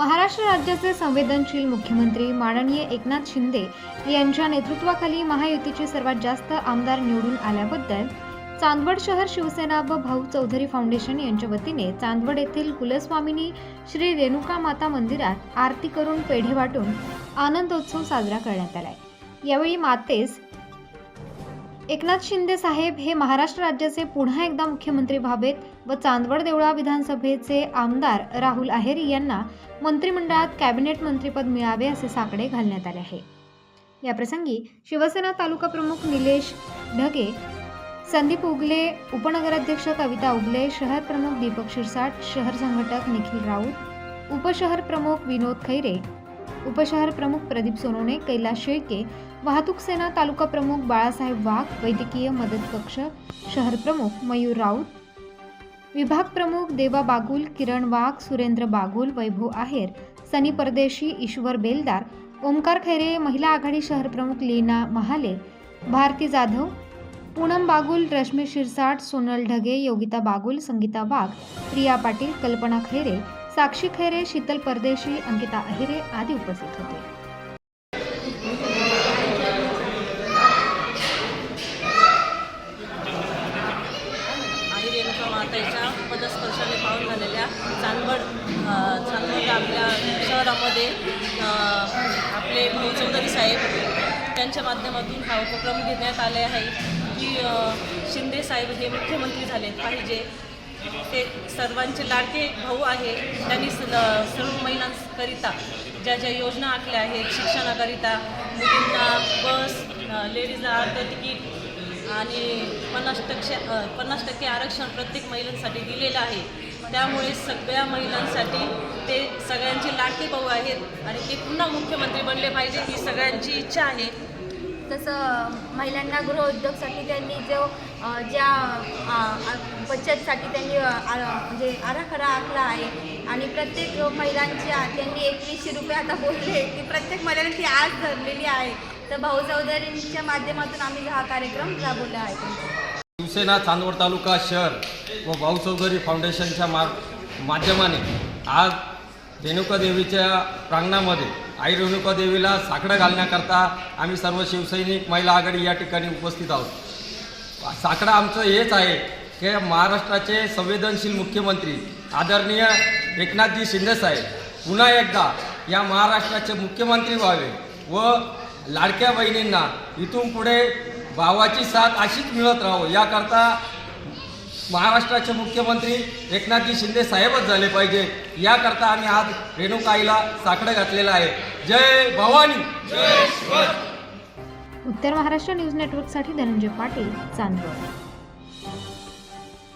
महाराष्ट्र राज्याचे संवेदनशील मुख्यमंत्री माननीय एकनाथ शिंदे यांच्या नेतृत्वाखाली महायुतीचे सर्वात जास्त आमदार निवडून आल्याबद्दल चांदवड शहर शिवसेना व भाऊ चौधरी फाउंडेशन यांच्या वतीने चांदवड येथील कुलस्वामिनी श्री रेणुका माता मंदिरात आरती करून पेढे वाटून आनंदोत्सव साजरा करण्यात आलाय. यावेळी मातेस एकनाथ शिंदे साहेब हे महाराष्ट्र राज्याचे पुन्हा एकदा मुख्यमंत्री व्हावेत व चांदवड देवळा विधानसभेचे आमदार राहुल आहेर यांना मंत्रिमंडळात कॅबिनेट मंत्रीपद मिळावे असे साकडे घालण्यात आले आहे. याप्रसंगी शिवसेना तालुका प्रमुख निलेश ढगे संदीप उगले उपनगराध्यक्ष कविता उगले शहर प्रमुख दीपक शिरसाट शहर संघटक निखिल राऊत उपशहर प्रमुख विनोद खैरे उपशहर प्रमुख प्रदीप सोनवणे कैलास शेळके वाहतूक सेना तालुका प्रमुख बाळासाहेब वाघ वैद्यकीय मदत कक्ष शहर प्रमुख मयूर राऊत विभाग प्रमुख देवा बागुल किरण वाघ सुरेंद्र बागुल वैभव आहेर सनी परदेशी ईश्वर बेलदार ओमकार खैरे महिला आघाडी शहर प्रमुख लीना महाले भारती जाधव पूनम बागुल रश्मी शिरसाट सोनल ढगे योगिता बागुल संगीता वाघ प्रिया पाटील कल्पना खैरे साक्षी खैरे शीतल परदेशी अंकिता अहिरे आदी उपस्थित होते. आणि रेणुका मातेच्या पदस्पर्शाने पाहून झालेल्या चांदवड चांदवड आपल्या शहरामध्ये आपले भाऊ चौधरी साहेब त्यांच्या माध्यमातून हा उपक्रम घेण्यात आले आहे. की शिंदे साहेब हे मुख्यमंत्री झाले पाहिजे. ते सर्वांचे लाडके भाऊ आहे. त्यांनी स- सर्व महिलांकरिता ज्या ज्या योजना आखल्या आहेत शिक्षणाकरिता मुलींना बस लेडीजला अर्ध तिकीट आणि पन्नास टक्के पन्नास टक्के आरक्षण प्रत्येक महिलांसाठी दिलेलं आहे. त्यामुळे सगळ्या महिलांसाठी ते सगळ्यांचे लाडके भाऊ आहेत आणि ते पुन्हा मुख्यमंत्री बनले पाहिजे ही सगळ्यांची इच्छा आहे. तसं महिलांना गृहउद्योगसाठी त्यांनी जो ज्या बचतसाठी त्यांनी आ- म्हणजे आराखडा आखला आहे आणि प्रत्येक महिलांच्या त्यांनी एकवीसशे रुपये आता बोलले की प्रत्येक महिलांनी ती आज धरलेली आहे. तर भाऊ चौधरींच्या माध्यमातून आम्ही हा कार्यक्रम राबवला आहे. शिवसेना चांदवड तालुका शहर व भाऊ चौधरी फाउंडेशनच्या मा माध्यमाने आज रेणुका देवीच्या प्रांगणामध्ये आई रेणुका देवीला साकडं घालण्याकरता आम्ही सर्व शिवसैनिक महिला आघाडी या ठिकाणी उपस्थित आहोत. साकडं आमचं हेच आहे की महाराष्ट्राचे संवेदनशील मुख्यमंत्री आदरणीय एकनाथजी शिंदेसाहेब पुन्हा एकदा या महाराष्ट्राचे मुख्यमंत्री व्हावे व लाडक्या बहिणींना इथून पुढे भावाची साथ अशीच मिळत राहो याकरता महाराष्ट्राचे मुख्यमंत्री एकनाथजी शिंदे साहेबच झाले पाहिजे. याकरता आम्ही आज रेणुकाईला साकडं घातलेलं आहे. जय भवानी! उत्तर महाराष्ट्र न्यूज नेटवर्कसाठी धनंजय पाटील चांदवड.